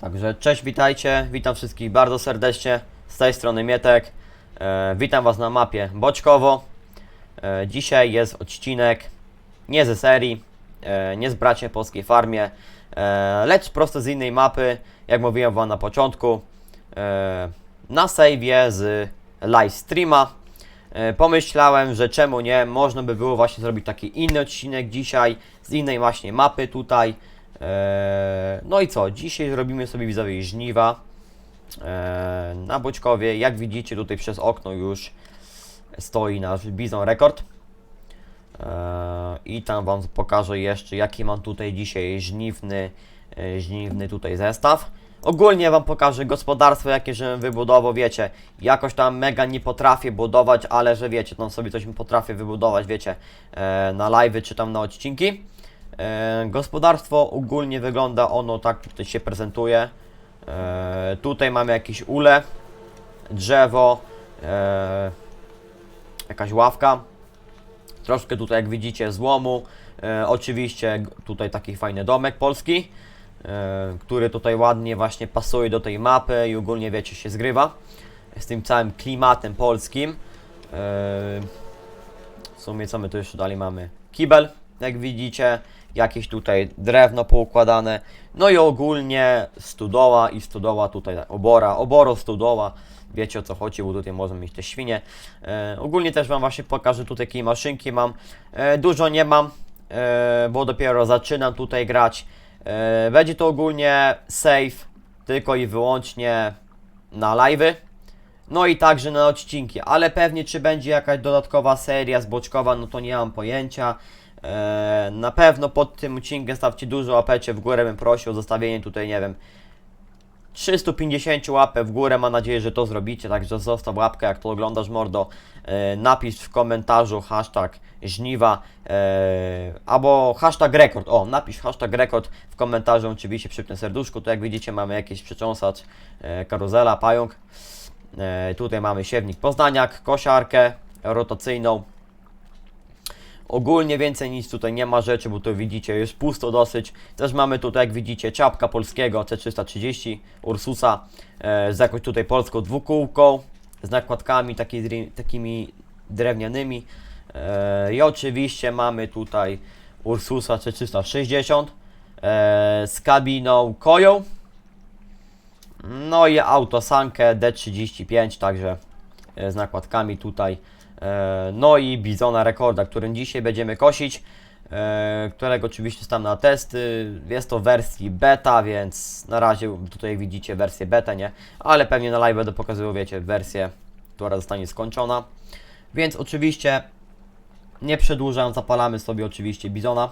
Także cześć, witajcie, witam wszystkich bardzo serdecznie, z tej strony Mietek, e, witam Was na mapie Boćkowo. E, dzisiaj jest odcinek nie ze serii, e, nie z bracie polskiej farmie, e, lecz prosto z innej mapy, jak mówiłem Wam na początku, e, na save'ie z live streama. E, Pomyślałem, że czemu nie, można by było właśnie zrobić taki inny odcinek dzisiaj, z innej właśnie mapy tutaj. E, No i co, dzisiaj zrobimy sobie widzowie żniwa e, na Boćkowie. Jak widzicie tutaj przez okno już stoi nasz Bizon Rekord. E, I tam Wam pokażę jeszcze jaki mam tutaj dzisiaj żniwny, żniwny tutaj zestaw. Ogólnie Wam pokażę gospodarstwo jakie żebym wybudował, wiecie, jakoś tam mega nie potrafię budować, ale że wiecie, tam sobie coś potrafię wybudować, wiecie, na live czy tam na odcinki. E, gospodarstwo ogólnie wygląda ono tak tutaj się prezentuje. E, tutaj mamy jakieś ule, drzewo, e, jakaś ławka. Troszkę tutaj jak widzicie złomu. Oczywiście tutaj taki fajny domek polski, który tutaj ładnie właśnie pasuje do tej mapy i ogólnie wiecie się zgrywa z tym całym klimatem polskim. W sumie co my tu jeszcze dalej mamy? Kibel, jak widzicie, jakieś tutaj drewno poukładane, no i ogólnie studoła i studoła tutaj obora, oboro studoła, wiecie o co chodzi, bo tutaj można mieć te świnie. E, ogólnie też Wam właśnie pokażę tutaj jakie maszynki mam, e, dużo nie mam, e, bo dopiero zaczynam tutaj grać. E, będzie to ogólnie save tylko i wyłącznie na live'y. No i także na odcinki, ale pewnie czy będzie jakaś dodatkowa seria zboczkowa, no to nie mam pojęcia. Eee, na pewno pod tym odcinkiem stawcie dużo łapecie w górę, bym prosił o zostawienie tutaj, nie wiem, 350 łapę w górę, mam nadzieję, że to zrobicie, także zostaw łapkę, jak to oglądasz mordo, e, napisz w komentarzu hashtag żniwa, e, albo hashtag rekord, o, napisz hashtag rekord w komentarzu, oczywiście przy tym serduszku, to jak widzicie mamy jakiś przycząsacz, e, karuzela, pająk, e, tutaj mamy siewnik poznaniak, kosiarkę rotacyjną, Ogólnie więcej nic tutaj nie ma rzeczy, bo tu widzicie, jest pusto dosyć. Też mamy tutaj, jak widzicie, czapka polskiego C330 Ursusa e, z jakąś tutaj polską dwukółką, z nakładkami taki, takimi drewnianymi. E, I oczywiście mamy tutaj Ursusa C360 e, z kabiną koją. No i autosankę D35, także e, z nakładkami tutaj. E, No i Bizona Rekorda, którym dzisiaj będziemy kosić, e, którego oczywiście tam na testy. Jest to wersji beta, więc na razie tutaj widzicie wersję beta, nie? Ale pewnie na live będę pokazywał, wiecie, wersję, która zostanie skończona. Więc oczywiście nie przedłużam, zapalamy sobie oczywiście Bizona.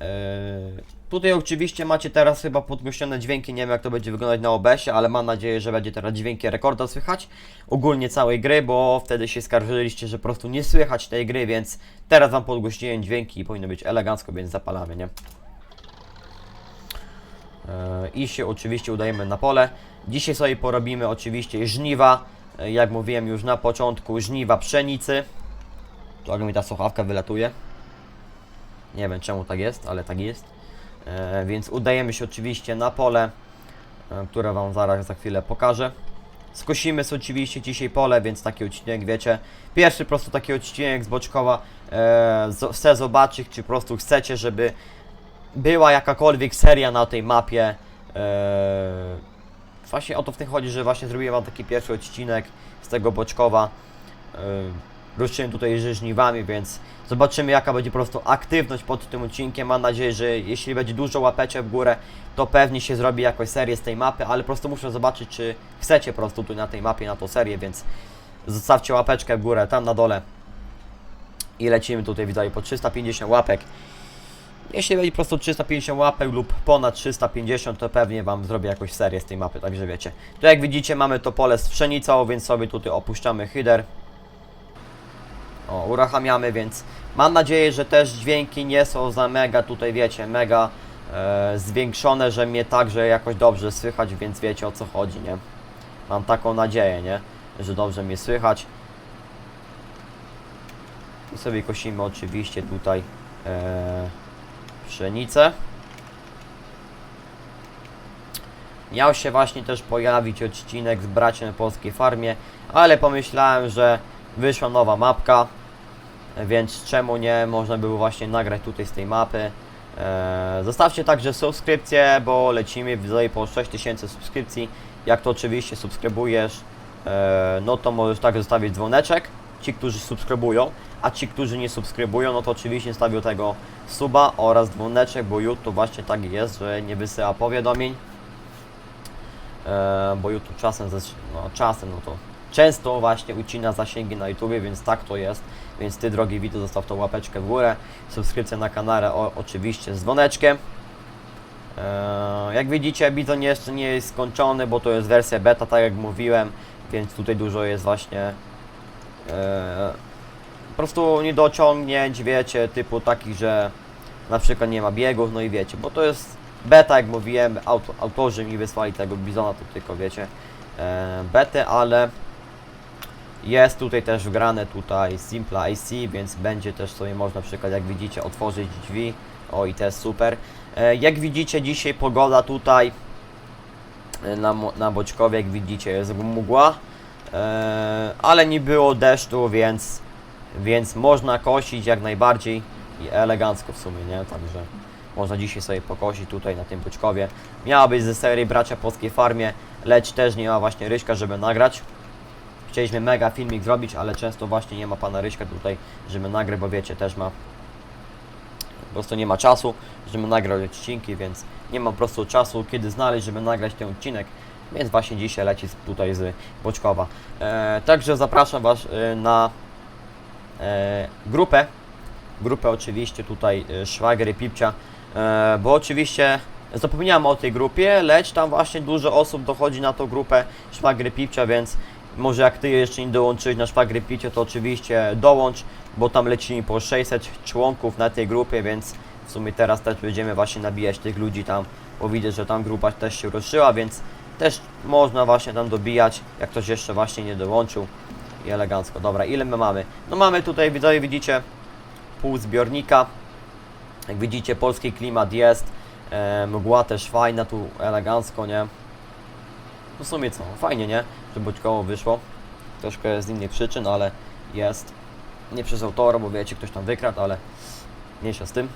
Eee, tutaj oczywiście macie teraz chyba podgłośnione dźwięki, nie wiem jak to będzie wyglądać na OBS-ie, ale mam nadzieję, że będzie teraz dźwięki rekorda słychać ogólnie całej gry, bo wtedy się skarżyliście, że po prostu nie słychać tej gry, więc teraz Wam podgłośniłem dźwięki i powinno być elegancko, więc zapalamy, nie? Eee, I się oczywiście udajemy na pole. Dzisiaj sobie porobimy oczywiście żniwa, e, jak mówiłem już na początku, żniwa pszenicy. To jak mi ta słuchawka wylatuje. Nie wiem czemu tak jest, ale tak jest. E, więc udajemy się oczywiście na pole, e, które Wam zaraz za chwilę pokażę. Skosimy sobie oczywiście dzisiaj pole, więc taki odcinek, wiecie. Pierwszy po prostu taki odcinek z Boczkowa. E, chcę zobaczyć, czy po prostu chcecie, żeby była jakakolwiek seria na tej mapie. E, właśnie o to w tym chodzi, że właśnie zrobiłem taki pierwszy odcinek z tego Boczkowa. E, ruszyłem tutaj z żniwami, więc zobaczymy jaka będzie po prostu aktywność pod tym odcinkiem. Mam nadzieję, że jeśli będzie dużo łapecie w górę, to pewnie się zrobi jakąś serię z tej mapy, ale po prostu muszę zobaczyć, czy chcecie po prostu tu na tej mapie, na tą serię, więc zostawcie łapeczkę w górę tam na dole i lecimy tutaj widzowie po 350 łapek. Jeśli będzie po prostu 350 łapek lub ponad 350, to pewnie Wam zrobię jakąś serię z tej mapy, także wiecie. Tu jak widzicie mamy to pole z pszenicą, więc sobie tutaj opuszczamy hyder. O, uruchamiamy, więc mam nadzieję, że też dźwięki nie są za mega tutaj, wiecie, mega e, zwiększone, że mnie także jakoś dobrze słychać, więc wiecie o co chodzi, nie? Mam taką nadzieję, nie? Że dobrze mnie słychać. I sobie kosimy oczywiście tutaj e, pszenicę. miał się właśnie też pojawić odcinek z braćmi na polskiej farmie, ale pomyślałem, że wyszła nowa mapka, więc czemu nie, można było właśnie nagrać tutaj z tej mapy. Eee, zostawcie także subskrypcję, bo lecimy widzowie po 6000 subskrypcji. Jak to oczywiście subskrybujesz, eee, no to możesz także zostawić dzwoneczek, ci, którzy subskrybują, a ci, którzy nie subskrybują, no to oczywiście stawią tego suba oraz dzwoneczek, bo YouTube właśnie tak jest, że nie wysyła powiadomień. Eee, bo YouTube czasem, no czasem, no to często właśnie ucina zasięgi na YouTube, więc tak to jest. Więc Ty, drogi widzu, zostaw tą łapeczkę w górę, subskrypcję na kanale o, oczywiście z dzwoneczkiem. Eee, jak widzicie, Bizon jeszcze nie jest skończony, bo to jest wersja beta, tak jak mówiłem, więc tutaj dużo jest właśnie eee, po prostu niedociągnięć, wiecie, typu takich, że na przykład nie ma biegów, no i wiecie, bo to jest beta, jak mówiłem, auto, autorzy mi wysłali tego Bizona, to tylko wiecie, e, betę, ale jest tutaj też wgrane tutaj Simple IC, więc będzie też sobie można na przykład, jak widzicie, otworzyć drzwi, o i jest super. E, jak widzicie, dzisiaj pogoda tutaj e, na, na Boćkowie, jak widzicie, jest mgła, e, ale nie było deszczu, więc więc można kosić jak najbardziej i elegancko w sumie, nie? Także można dzisiaj sobie pokosić tutaj na tym Puczkowie. Miała być ze serii Bracia Polskiej Farmie, lecz też nie ma właśnie Ryśka, żeby nagrać. Chcieliśmy mega filmik zrobić, ale często właśnie nie ma pana Ryśka tutaj, żeby nagrać, bo wiecie, też ma po prostu nie ma czasu, żeby nagrać odcinki, więc nie ma po prostu czasu, kiedy znaleźć, żeby nagrać ten odcinek. Więc właśnie dzisiaj leci tutaj z Boczkowa. E, także zapraszam Was e, na e, grupę. Grupę oczywiście tutaj e, Szwagier i Pipcia, e, bo oczywiście zapomniałem o tej grupie, lecz tam właśnie dużo osób dochodzi na tą grupę Szwagier i Pipcia, więc może jak Ty jeszcze nie dołączyłeś na Szwagier i Pipcia, to oczywiście dołącz, bo tam lecimy po 600 członków na tej grupie, więc w sumie teraz też będziemy właśnie nabijać tych ludzi tam, bo widzę, że tam grupa też się ruszyła, więc też można właśnie tam dobijać, jak ktoś jeszcze właśnie nie dołączył i elegancko. Dobra, ile my mamy? No mamy tutaj, widzowie, widzicie, pół zbiornika. Jak widzicie, polski klimat jest. E, mgła też fajna, tu elegancko, nie? W sumie co, fajnie, nie? Że Boćkowo wyszło. Troszkę z innych przyczyn, ale jest. Nie przez autora, bo wiecie, ktoś tam wykradł, ale mniejsza z tym.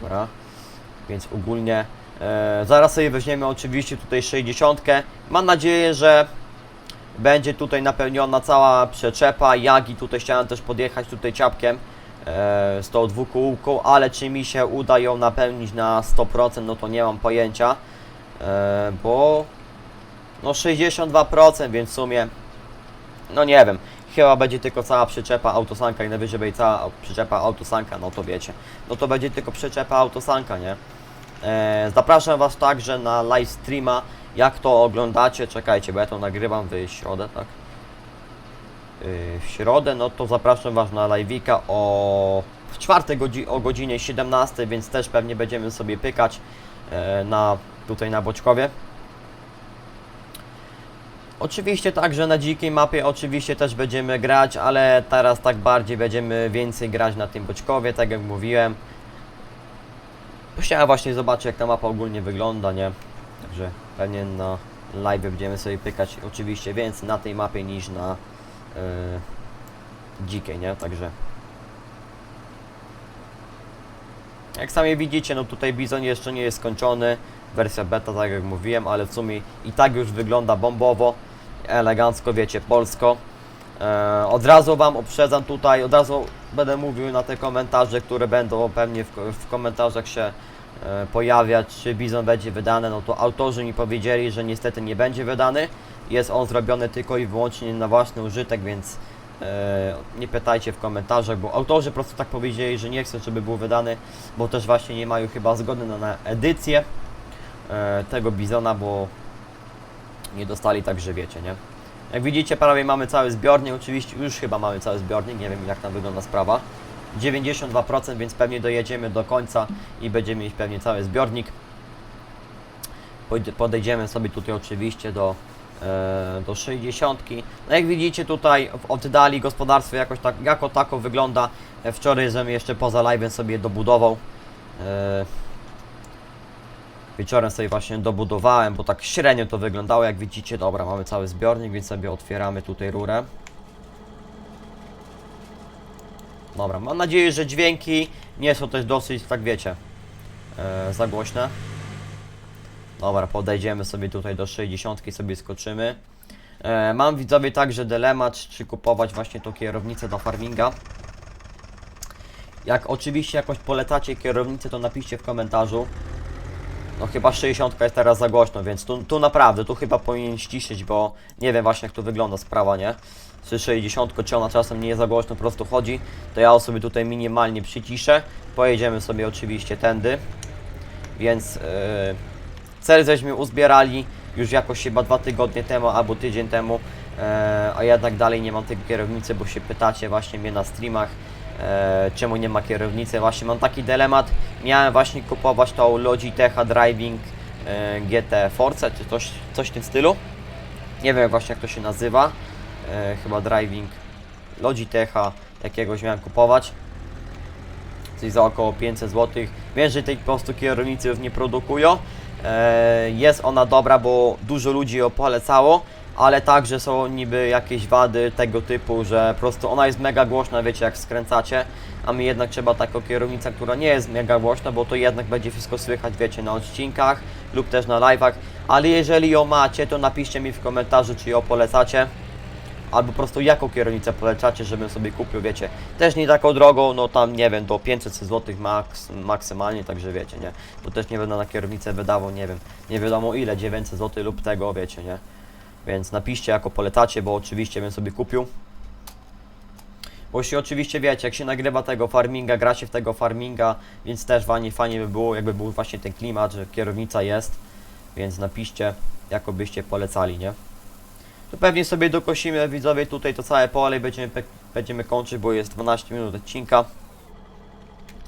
Dobra. Więc ogólnie e, zaraz sobie weźmiemy oczywiście tutaj 60. Mam nadzieję, że będzie tutaj napełniona cała przyczepa. Jagi tutaj chciałem też podjechać tutaj ciapkiem e, z tą dwukółką, ale czy mi się uda ją napełnić na 100%, no to nie mam pojęcia, bo no 62%, więc w sumie no nie wiem. Chyba będzie tylko cała przyczepa autosanka i najwyżej będzie cała przyczepa autosanka, no to wiecie. No to będzie tylko przyczepa autosanka, nie? E, zapraszam Was także na live streama. Jak to oglądacie, czekajcie, bo ja to nagrywam w środę, tak? Yy, w środę, no to zapraszam Was na live'ika o w czwartek godzi o godzinie 17, więc też pewnie będziemy sobie pykać e, na tutaj na Boćkowie. Oczywiście także na dzikiej mapie oczywiście też będziemy grać, ale teraz tak bardziej będziemy więcej grać na tym Boćkowie, tak jak mówiłem. Chciałem właśnie zobaczyć jak ta mapa ogólnie wygląda, nie? Także pewnie na live będziemy sobie pykać oczywiście więcej na tej mapie niż na yy, dzikiej, nie? Także jak sami widzicie, no tutaj Bizon jeszcze nie jest skończony, wersja beta, tak jak mówiłem, ale w sumie i tak już wygląda bombowo, elegancko, wiecie, polsko. E, od razu Wam uprzedzam tutaj, od razu będę mówił na te komentarze, które będą pewnie w, w komentarzach się e, pojawiać, czy Bizon będzie wydany, no to autorzy mi powiedzieli, że niestety nie będzie wydany. Jest on zrobiony tylko i wyłącznie na własny użytek, więc e, nie pytajcie w komentarzach, bo autorzy po prostu tak powiedzieli, że nie chcą, żeby był wydany, bo też właśnie nie mają chyba zgody na, na edycję tego Bizona, bo nie dostali, także wiecie, nie? Jak widzicie, prawie mamy cały zbiornik, oczywiście już chyba mamy cały zbiornik, nie wiem jak tam wygląda sprawa. 92%, więc pewnie dojedziemy do końca i będziemy mieć pewnie cały zbiornik. Podejdziemy sobie tutaj oczywiście do, e, do 60. No jak widzicie tutaj w oddali gospodarstwo jakoś tak, jako tako wygląda. E, Wczoraj jeszcze poza live'em sobie dobudował. E, Wieczorem sobie właśnie dobudowałem, bo tak średnio to wyglądało, jak widzicie. Dobra, mamy cały zbiornik, więc sobie otwieramy tutaj rurę. Dobra, mam nadzieję, że dźwięki nie są też dosyć, tak wiecie, e, za głośne. Dobra, podejdziemy sobie tutaj do 60 i sobie skoczymy. E, mam widzowie także dylemat, czy kupować właśnie tą kierownicę do farminga. Jak oczywiście jakoś polecacie kierownicę, to napiszcie w komentarzu. No chyba 60 jest teraz za głośno, więc tu, tu naprawdę, tu chyba powinien ściszyć, bo nie wiem właśnie jak tu wygląda sprawa, nie? Czy 60, czy ona czasem nie jest za głośno, po prostu chodzi, to ja sobie tutaj minimalnie przyciszę. Pojedziemy sobie oczywiście tędy. Więc yy, cel żeśmy uzbierali już jakoś chyba dwa tygodnie temu albo tydzień temu, e, a jednak dalej nie mam tej kierownicy, bo się pytacie właśnie mnie na streamach, e, czemu nie ma kierownicy. Właśnie mam taki dylemat, miałem właśnie kupować tą Logitecha Driving e, GT Force, czy coś, coś w tym stylu. Nie wiem właśnie jak to się nazywa, e, chyba Driving Logitecha jakiegoś miałem kupować coś za około 500 zł. Wiem, że tej po prostu kierownicy już nie produkują. E, Jest ona dobra, bo dużo ludzi ją polecało, ale także są niby jakieś wady tego typu, że po prostu ona jest mega głośna, wiecie, jak skręcacie, a mi jednak trzeba taką kierownicę, która nie jest mega głośna, bo to jednak będzie wszystko słychać, wiecie, na odcinkach lub też na live'ach, ale jeżeli ją macie, to napiszcie mi w komentarzu, czy ją polecacie albo po prostu jaką kierownicę polecacie, żebym sobie kupił, wiecie, też nie taką drogą, no tam nie wiem, do 500 zł max, maksymalnie, także wiecie, nie, bo też nie będę na kierownicę wydawał, nie wiem, nie wiadomo ile, 900 zł lub tego, wiecie, nie, więc napiszcie jako polecacie, bo oczywiście bym sobie kupił. Bo jeśli oczywiście wiecie, jak się nagrywa tego farminga, gra się w tego farminga, więc też fajnie, fajnie by było, jakby był właśnie ten klimat, że kierownica jest, więc napiszcie, jako byście polecali, nie? To pewnie sobie dokosimy widzowie tutaj to całe pole i będziemy, będziemy kończyć, bo jest 12 minut odcinka.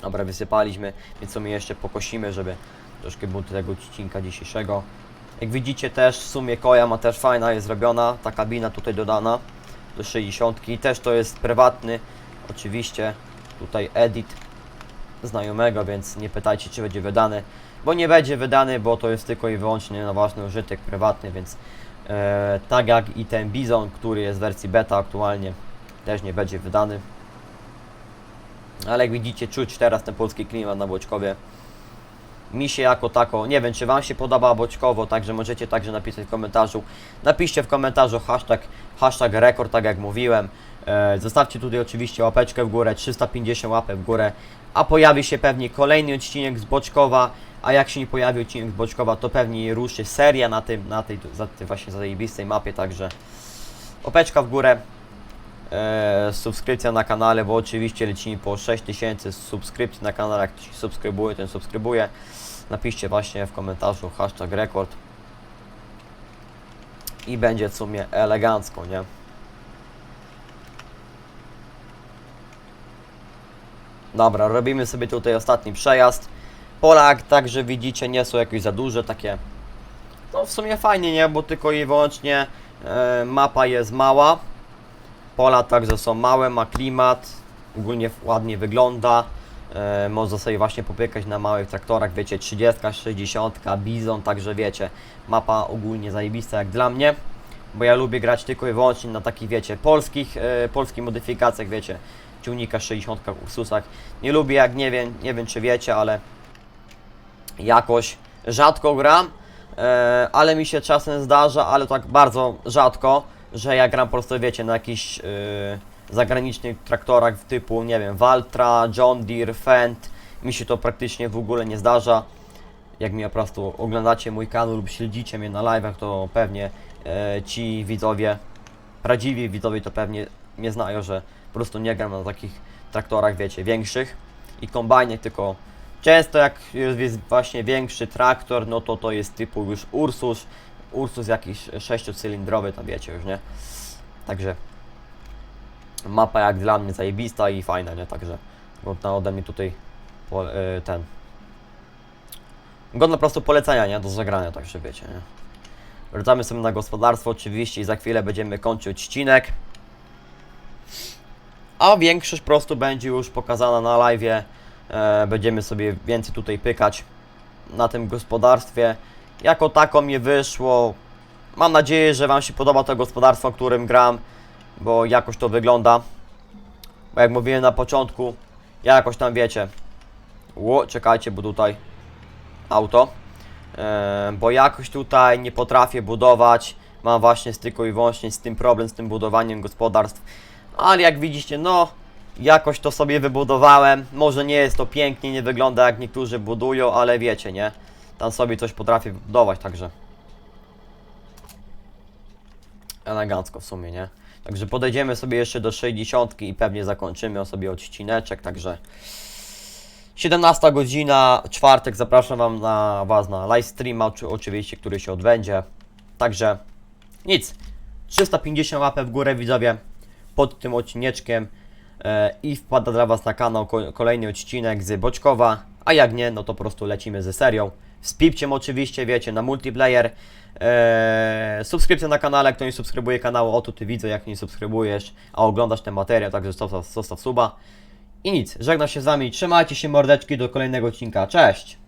Dobra, wysypaliśmy, więc sobie jeszcze pokosimy, żeby troszkę było tego odcinka dzisiejszego. Jak widzicie też w sumie koja ma też fajna, jest zrobiona, ta kabina tutaj dodana do 60. Też to jest prywatny, oczywiście tutaj edit znajomego, więc nie pytajcie czy będzie wydany, bo nie będzie wydany, bo to jest tylko i wyłącznie na własny użytek prywatny, więc E, tak jak i ten Bizon, który jest w wersji beta aktualnie, też nie będzie wydany. Ale jak widzicie, czuć teraz ten polski klimat na Boćkowie. Mi się jako tako, nie wiem czy Wam się podoba Boćkowo, także możecie także napisać w komentarzu. Napiszcie w komentarzu hashtag, hashtag rekord, tak jak mówiłem. E, zostawcie tutaj oczywiście łapeczkę w górę, 350 łapek w górę. A pojawi się pewnie kolejny odcinek z Boćkowa. A jak się nie pojawi odcinek z Boćkowa, to pewnie ruszy seria na tym, na tej, za tej właśnie zajebistej mapie, także łapeczka w górę, e, subskrypcja na kanale, bo oczywiście lecimy po 6000 subskrypcji na kanale, jak ktoś subskrybuje, ten subskrybuje. Napiszcie właśnie w komentarzu hashtag rekord i będzie w sumie elegancko, nie? Dobra, robimy sobie tutaj ostatni przejazd. Polak, także widzicie, nie są jakieś za duże, takie. No w sumie fajnie, nie? Bo tylko i wyłącznie e, mapa jest mała. Pola także są małe, ma klimat, ogólnie ładnie wygląda. E, można sobie właśnie popykać na małych traktorach, wiecie, 30, 60, Bizon, także wiecie, mapa ogólnie zajebista jak dla mnie. Bo ja lubię grać tylko i wyłącznie na takich, wiecie, polskich, e, polskich modyfikacjach, wiecie, ciągnika 60 Ursusach. Nie lubię, jak nie wiem, nie wiem czy wiecie, ale jakoś rzadko gram, e, ale mi się czasem zdarza, ale tak bardzo rzadko, że ja gram po prostu, wiecie, na jakichś e, zagranicznych traktorach typu, nie wiem, Valtra, John Deere, Fendt. Mi się to praktycznie w ogóle nie zdarza. Jak mi po prostu oglądacie mój kanał lub śledzicie mnie na live'ach, to pewnie e, ci widzowie, prawdziwi widzowie to pewnie mnie znają, że po prostu nie gram na takich traktorach, wiecie, większych i kombajnach, tylko Często jak jest właśnie większy traktor, no to to jest typu już Ursus, Ursus jakiś sześciocylindrowy, to wiecie już, nie? Także mapa jak dla mnie zajebista i fajna, nie? Także godna ode mnie tutaj y, ten godna po prostu polecenia, nie? Do zagrania, także wiecie, nie? Wracamy sobie na gospodarstwo oczywiście i za chwilę będziemy kończyć odcinek. A większość po prostu będzie już pokazana na live'ie. E, będziemy sobie więcej tutaj pykać. na tym gospodarstwie. Jako tako mi wyszło. Mam nadzieję, że Wam się podoba to gospodarstwo, którym gram, bo jakoś to wygląda. Bo jak mówiłem na początku, ja jakoś tam wiecie. Ło, czekajcie, bo tutaj auto. E, bo jakoś tutaj nie potrafię budować. Mam właśnie z tylko i wyłącznie z tym problem, z tym budowaniem gospodarstw. Ale jak widzicie, no jakoś to sobie wybudowałem. Może nie jest to pięknie, nie wygląda jak niektórzy budują, ale wiecie, nie? Tam sobie coś potrafię budować, także elegancko w sumie, nie? Także podejdziemy sobie jeszcze do 60 i pewnie zakończymy sobie odcineczek, także 17 godzina, czwartek, zapraszam wam na Was na live streama, oczy- oczywiście, który się odbędzie. Także nic, 350 łapek w górę widzowie pod tym odcineczkiem e, i wpada dla Was na kanał ko- kolejny odcinek z Boczkowa, a jak nie, no to po prostu lecimy ze serią. Z Pipciem oczywiście, wiecie, na multiplayer. E, subskrypcja na kanale, kto nie subskrybuje kanału, oto Ty widzę, jak nie subskrybujesz, a oglądasz ten materiał, także zostaw, zostaw suba. I nic, żegnam się z Wami, trzymajcie się mordeczki do kolejnego odcinka, cześć!